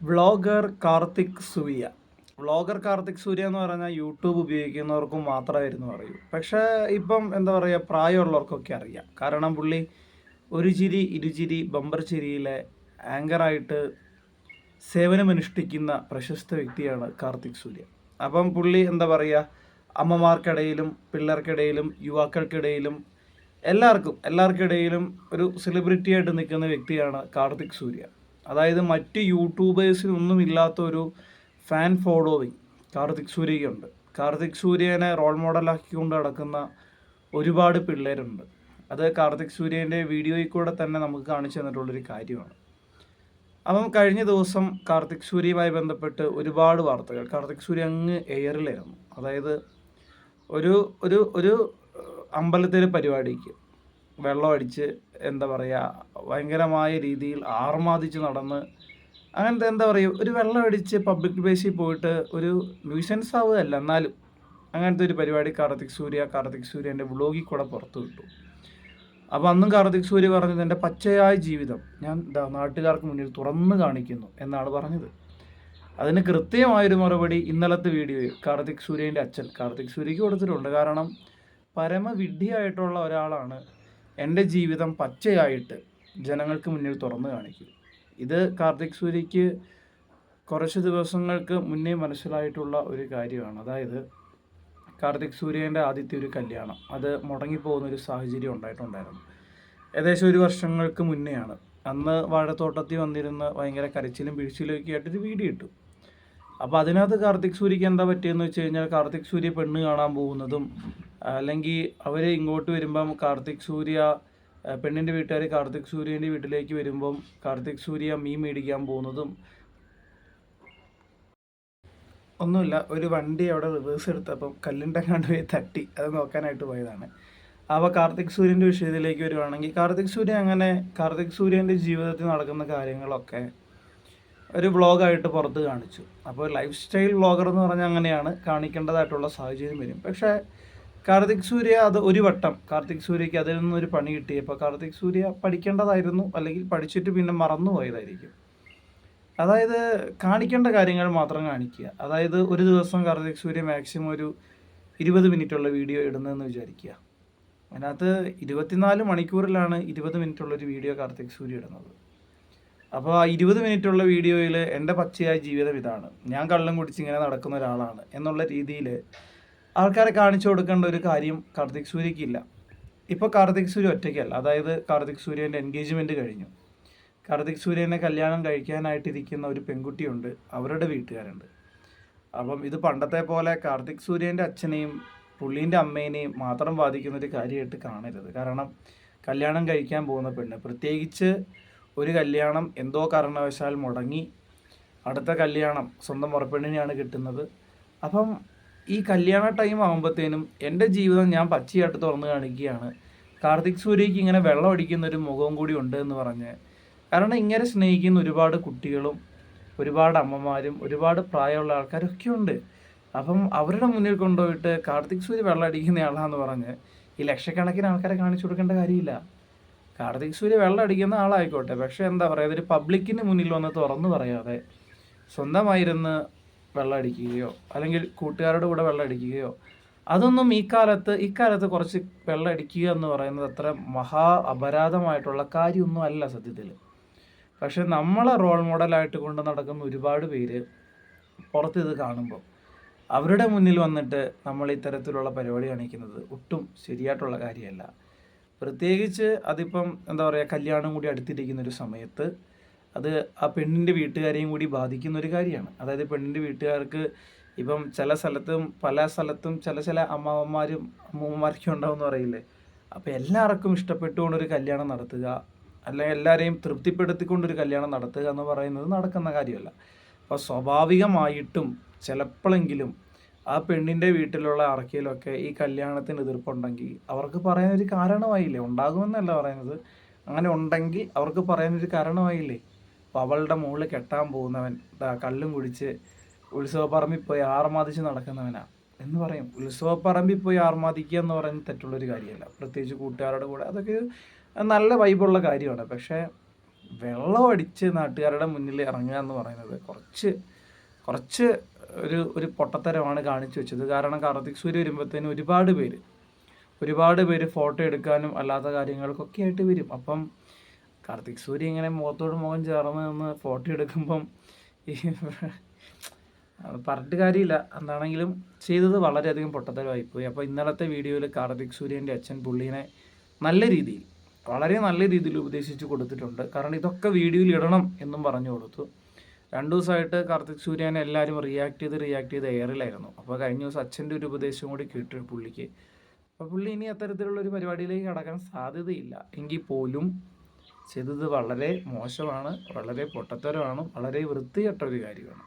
Vlogger Karthik Surya vlogger Karthik Surya എന്ന് പറഞ്ഞാൽ YouTube ഉപയോഗിക്കുന്നവർക്കും മാത്രമായിരുന്നു അറിയൂ. പക്ഷേ ഇപ്പം എന്താ പറയുക പ്രായമുള്ളവർക്കൊക്കെ അറിയാം. കാരണം പുള്ളി ഒരു ചിരി ഇരുചിരി ബമ്പർ ചിരിയിലെ ആങ്കറായിട്ട് സേവനമനുഷ്ഠിക്കുന്ന പ്രശസ്ത വ്യക്തിയാണ് കാർത്തിക് സൂര്യ അപ്പം പുള്ളി എന്താ പറയുക അമ്മമാർക്കിടയിലും പിള്ളേർക്കിടയിലും യുവാക്കൾക്കിടയിലും എല്ലാവർക്കും എല്ലാവർക്കിടയിലും ഒരു സെലിബ്രിറ്റിയായിട്ട് നിൽക്കുന്ന വ്യക്തിയാണ് കാർത്തിക് സൂര്യ അതായത് മറ്റ് യൂട്യൂബേഴ്സിനൊന്നും ഇല്ലാത്ത ഒരു ഫാൻ ഫോളോവിങ് കാർത്തിക് സൂര്യയ്ക്കുണ്ട്. കാർത്തിക് സൂര്യനെ റോൾ മോഡലാക്കിക്കൊണ്ട് നടക്കുന്ന ഒരുപാട് പിള്ളേരുണ്ട്. അത് കാർത്തിക് സൂര്യന്റെ വീഡിയോയിൽ കൂടെ തന്നെ നമുക്ക് കാണിച്ചു തന്നിട്ടുള്ളൊരു കാര്യമാണ്. അപ്പം കഴിഞ്ഞ ദിവസം കാർത്തിക് സൂര്യയുമായി ബന്ധപ്പെട്ട് ഒരുപാട് വാർത്തകൾ. കാർത്തിക് സൂര്യ അങ്ങ് എയറിലായിരുന്നു അതായത് ഒരു ഒരു ഒരു അമ്പലത്തിലെ പരിപാടിക്ക് വെള്ളം അടിച്ച് എന്താ പറയുക ഭയങ്കരമായ രീതിയിൽ ആർമാദിച്ച് നടന്ന് അങ്ങനത്തെ എന്താ പറയുക ഒരു വെള്ളമടിച്ച് പബ്ലിക് പ്ലേസിൽ പോയിട്ട് ഒരു ന്യൂസൻസ് ആവുകയല്ല. എന്നാലും അങ്ങനത്തെ ഒരു പരിപാടി കാർത്തിക് സൂര്യ കാർത്തിക് സൂര്യന്റെ വ്ളോഗിൽ കൂടെ പുറത്തു വിട്ടു. അപ്പോൾ അന്നും കാർത്തിക് സൂര്യ പറഞ്ഞത് എന്റെ പച്ചയായ ജീവിതം ഞാൻ നാട്ടുകാർക്ക് മുന്നിൽ തുറന്നു കാണിക്കുന്നു എന്നാണ് പറഞ്ഞത്. അതിന് കൃത്യമായൊരു മറുപടി ഇന്നലത്തെ വീഡിയോയിൽ കാർത്തിക് സൂര്യന്റെ അച്ഛൻ കാർത്തിക് സൂര്യക്ക് കൊടുത്തിട്ടുണ്ട്. കാരണം പരമവിഡ്ഢിയായിട്ടുള്ള ഒരാളാണ് എന്റെ ജീവിതം പച്ചയായിട്ട് ജനങ്ങൾക്ക് മുന്നിൽ തുറന്നു കാണിക്കും. ഇത് കാർത്തിക് സൂര്യക്ക് കുറച്ച് ദിവസങ്ങൾക്ക് മുന്നേ മനസ്സിലായിട്ടുള്ള ഒരു കാര്യമാണ്. അതായത് കാർത്തിക് സൂര്യന്റെ ആദ്യത്തെ ഒരു കല്യാണം. അത് മുടങ്ങിപ്പോകുന്ന ഒരു സാഹചര്യം ഉണ്ടായിട്ടുണ്ടായിരുന്നു. ഏകദേശം ഒരു വർഷങ്ങൾക്ക് മുന്നെയാണ്. അന്ന് വാഴത്തോട്ടത്തിൽ വന്നിരുന്ന ഭയങ്കര കരച്ചിലും ഒക്കെ ആയിട്ടൊരു വീഡിയോ ഇട്ടു അപ്പോൾ അതിനകത്ത് കാർത്തിക് സൂര്യക്ക് എന്താ പറ്റിയെന്ന് വെച്ച് കഴിഞ്ഞാൽ കാർത്തിക് സൂര്യ പെണ്ണ് കാണാൻ പോകുന്നതും അല്ലെങ്കിൽ അവർ ഇങ്ങോട്ട് വരുമ്പം കാർത്തിക് സൂര്യ പെണ്ണിന്റെ വീട്ടുകാർ കാർത്തിക് സൂര്യന്റെ വീട്ടിലേക്ക് വരുമ്പം കാർത്തിക് സൂര്യ മീൻ മേടിക്കാൻ പോകുന്നതും ഒന്നുമില്ല. ഒരു വണ്ടി അവിടെ റിവേഴ്സ് എടുത്തപ്പം കല്ലിന്റെ കണ്ട് പോയി തട്ടി. അത് നോക്കാനായിട്ട് പോയതാണ്. അപ്പോൾ കാർത്തിക് സൂര്യന്റെ വിഷയത്തിലേക്ക് വരുവാണെങ്കിൽ കാർത്തിക് സൂര്യ അങ്ങനെ കാർത്തിക് സൂര്യന്റെ ജീവിതത്തിൽ നടക്കുന്ന കാര്യങ്ങളൊക്കെ ഒരു വ്ളോഗായിട്ട് പുറത്ത് കാണിച്ചു. അപ്പോൾ ലൈഫ് സ്റ്റൈൽ വ്ളോഗർ എന്ന് പറഞ്ഞാൽ അങ്ങനെയാണ്. കാണിക്കേണ്ടതായിട്ടുള്ള സാഹചര്യം വരും. പക്ഷേ കാർത്തിക് സൂര്യ അത് ഒരു വട്ടം. കാർത്തിക് സൂര്യക്ക് അതിൽ നിന്നൊരു പണി കിട്ടി അപ്പോൾ കാർത്തിക് സൂര്യ പഠിക്കേണ്ടതായിരുന്നു അല്ലെങ്കിൽ പഠിച്ചിട്ട് പിന്നെ മറന്നു പോയതായിരിക്കും. അതായത് കാണിക്കേണ്ട കാര്യങ്ങൾ മാത്രം കാണിക്കുക. അതായത് ഒരു ദിവസം കാർത്തിക് സൂര്യ മാക്സിമം ഒരു ഇരുപത് മിനിറ്റുള്ള വീഡിയോ ഇടുന്നതെന്ന് വിചാരിക്കുക. അതിനകത്ത് ഇരുപത്തിനാല് മണിക്കൂറിലാണ് ഇരുപത് മിനിറ്റുള്ളൊരു വീഡിയോ കാർത്തിക് സൂര്യ ഇടുന്നത്. അപ്പോൾ ആ ഇരുപത് മിനിറ്റുള്ള വീഡിയോയിൽ എന്റെ പച്ചയായ ജീവിതം ഇതാണ്. ഞാൻ കള്ളം കുടിച്ച് ഇങ്ങനെ നടക്കുന്ന ഒരാളാണ് എന്നുള്ള രീതിയിൽ ആൾക്കാരെ കാണിച്ചു കൊടുക്കേണ്ട ഒരു കാര്യം കാർത്തിക് സൂര്യക്കില്ല ഇപ്പോൾ കാർത്തിക് സൂര്യ ഒറ്റയ്ക്കല്ല. അതായത് കാർത്തിക് സൂര്യന്റെ എൻഗേജ്മെന്റ് കഴിഞ്ഞു. കാർത്തിക് സൂര്യനെ കല്യാണം കഴിക്കാനായിട്ടിരിക്കുന്ന ഒരു പെൺകുട്ടിയുണ്ട്. അവരുടെ വീട്ടുകാരുണ്ട്. അപ്പം ഇത് പണ്ടത്തെ പോലെ കാർത്തിക് സൂര്യന്റെ അച്ഛനെയും പുള്ളീന്റെ അമ്മേനെയും മാത്രം ബാധിക്കുന്ന ഒരു കാര്യമായിട്ട് കാണരുത്. കാരണം കല്യാണം കഴിക്കാൻ പോകുന്ന പെണ്ണ് പ്രത്യേകിച്ച് ഒരു കല്യാണം എന്തോ കാരണവശാൽ മുടങ്ങി അടുത്ത കല്യാണം സ്വന്തം ഉറപ്പെണ്ണിനെയാണ് കിട്ടുന്നത്. അപ്പം ഈ കല്യാണ ടൈം ആകുമ്പോഴത്തേനും എന്റെ ജീവിതം ഞാൻ പച്ചയായിട്ട് തുറന്നു കാണിക്കുകയാണ്. കാർത്തിക് സൂര്യക്ക് ഇങ്ങനെ വെള്ളം അടിക്കുന്ന ഒരു മുഖവും കൂടി ഉണ്ട് എന്ന് പറഞ്ഞ്. കാരണം ഇങ്ങനെ സ്നേഹിക്കുന്ന ഒരുപാട് കുട്ടികളും ഒരുപാട് അമ്മമാരും ഒരുപാട് പ്രായമുള്ള ആൾക്കാരൊക്കെ ഉണ്ട്. അപ്പം അവരുടെ മുന്നിൽ കൊണ്ടുപോയിട്ട് കാർത്തിക് സൂര്യ വെള്ളം അടിക്കുന്ന ആളാന്ന് പറഞ്ഞ് ഈ ലക്ഷക്കണക്കിന് ആൾക്കാരെ കാണിച്ചു കൊടുക്കേണ്ട കാര്യമില്ല. കാർത്തിക് സൂര്യ വെള്ളം അടിക്കുന്ന ആളായിക്കോട്ടെ. പക്ഷേ എന്താ പറയുക ഇതൊരു പബ്ലിക്കിന് മുന്നിൽ വന്ന് തുറന്നു പറയാതെ സ്വന്തമായിരുന്ന് വെള്ളം അടിക്കുകയോ അല്ലെങ്കിൽ കൂട്ടുകാരുടെ കൂടെ വെള്ളം അടിക്കുകയോ അതൊന്നും ഈ കാലത്ത് ഇക്കാലത്ത് കുറച്ച് വെള്ളം അടിക്കുക എന്ന് പറയുന്നത് അത്ര മഹാ അപരാധമായിട്ടുള്ള കാര്യമൊന്നും അല്ല സത്യത്തിൽ പക്ഷെ നമ്മളെ റോൾ മോഡലായിട്ട് കൊണ്ട് നടക്കുന്ന ഒരുപാട് പേര് പുറത്ത് ഇത് കാണുമ്പോൾ അവരുടെ മുന്നിൽ വന്നിട്ട് നമ്മൾ ഇത്തരത്തിലുള്ള പരിപാടി കാണിക്കുന്നത് ഒട്ടും ശരിയായിട്ടുള്ള കാര്യമല്ല. പ്രത്യേകിച്ച് അതിപ്പം എന്താ പറയുക കല്യാണം കൂടി അടുത്തിരിക്കുന്ന ഒരു സമയത്ത് അത് ആ പെണ്ണിന്റെ വീട്ടുകാരെയും കൂടി ബാധിക്കുന്ന ഒരു കാര്യമാണ്. അതായത് പെണ്ണിന്റെ വീട്ടുകാർക്ക് ഇപ്പം ചില സ്ഥലത്തും പല സ്ഥലത്തും ചില ചില അമ്മാവന്മാരും അമ്മൂമ്മമാരൊക്കെ ഉണ്ടാവും എന്ന് പറയില്ലേ? അപ്പോൾ എല്ലാവർക്കും ഇഷ്ടപ്പെട്ടുകൊണ്ടൊരു കല്യാണം നടത്തുക അല്ലെങ്കിൽ എല്ലാവരെയും തൃപ്തിപ്പെടുത്തിക്കൊണ്ടൊരു കല്യാണം നടത്തുക എന്ന് പറയുന്നത് നടക്കുന്ന കാര്യമല്ല. അപ്പോൾ സ്വാഭാവികമായിട്ടും ചിലപ്പോഴെങ്കിലും ആ പെണ്ണിന്റെ വീട്ടിലുള്ള അറക്കയിലൊക്കെ ഈ കല്യാണത്തിന് എതിർപ്പുണ്ടെങ്കിൽ അവർക്ക് പറയാനൊരു കാരണമായില്ലേ? ഉണ്ടാകുമെന്നല്ല പറയുന്നത്. അങ്ങനെ ഉണ്ടെങ്കിൽ അവർക്ക് പറയാനൊരു കാരണമായില്ലേ? അപ്പോൾ അവളുടെ മുകളിൽ കെട്ടാൻ പോകുന്നവൻ കള്ളും കുടിച്ച് ഉത്സവപ്പറമ്പിൽ പോയി ആർമാദിച്ച് നടക്കുന്നവനാണ് എന്ന് പറയും. ഉത്സവപ്പറമ്പിൽ പോയി ആർമാദിക്കുക എന്ന് പറയുന്നത് തെറ്റുള്ളൊരു കാര്യമല്ല. പ്രത്യേകിച്ച് കൂട്ടുകാരുടെ കൂടെ. അതൊക്കെ നല്ല വൈബുള്ള കാര്യമാണ്. പക്ഷേ വെള്ളം അടിച്ച് നാട്ടുകാരുടെ മുന്നിൽ ഇറങ്ങുക എന്ന് പറയുന്നത് കുറച്ച് കുറച്ച് ഒരു ഒരു പൊട്ടത്തരമാണ് കാണിച്ചു വെച്ചത്. കാരണം കാർത്തിക് സൂര്യ വരുമ്പോഴത്തേനും ഒരുപാട് പേര് ഒരുപാട് പേര് ഫോട്ടോ എടുക്കാനും അല്ലാത്ത കാര്യങ്ങൾക്കൊക്കെ ആയിട്ട് വരും. അപ്പം കാർത്തിക് സൂര്യ ഇങ്ങനെ മുഖത്തോട് മുഖം ചേർന്ന് നിന്ന് ഫോട്ടോ എടുക്കുമ്പം ഈ പറഞ്ഞിട്ട് കാര്യമില്ല. എന്താണെങ്കിലും ചെയ്തത് വളരെയധികം പൊട്ടത്തരമായിപ്പോയി അപ്പോൾ ഇന്നലത്തെ വീഡിയോയിൽ കാർത്തിക് സൂര്യന്റെ അച്ഛൻ പുള്ളീനെ നല്ല രീതിയിൽ വളരെ നല്ല രീതിയിൽ ഉപദേശിച്ച് കൊടുത്തിട്ടുണ്ട്. കാരണം ഇതൊക്കെ വീഡിയോയിൽ ഇടണം എന്നും പറഞ്ഞു കൊടുത്തു. രണ്ടു ദിവസമായിട്ട് കാർത്തിക് സൂര്യനെ എല്ലാവരും റിയാക്ട് ചെയ്ത് റിയാക്ട് ചെയ്ത് എയറിലായിരുന്നു അപ്പോൾ കഴിഞ്ഞ ദിവസം അച്ഛന്റെ ഒരു ഉപദേശം കൂടി കിട്ടി പുള്ളിക്ക്. അപ്പോൾ പുള്ളി ഇനി അത്തരത്തിലുള്ള ഒരു പരിപാടിയിലേക്ക് കടക്കാൻ സാധ്യതയില്ല. എങ്കിൽ പോലും ചെയ്തത് വളരെ മോശമാണ് വളരെ പൊട്ടത്തരമാണ് വളരെ വൃത്തികെട്ട ഒരു കാര്യമാണ്.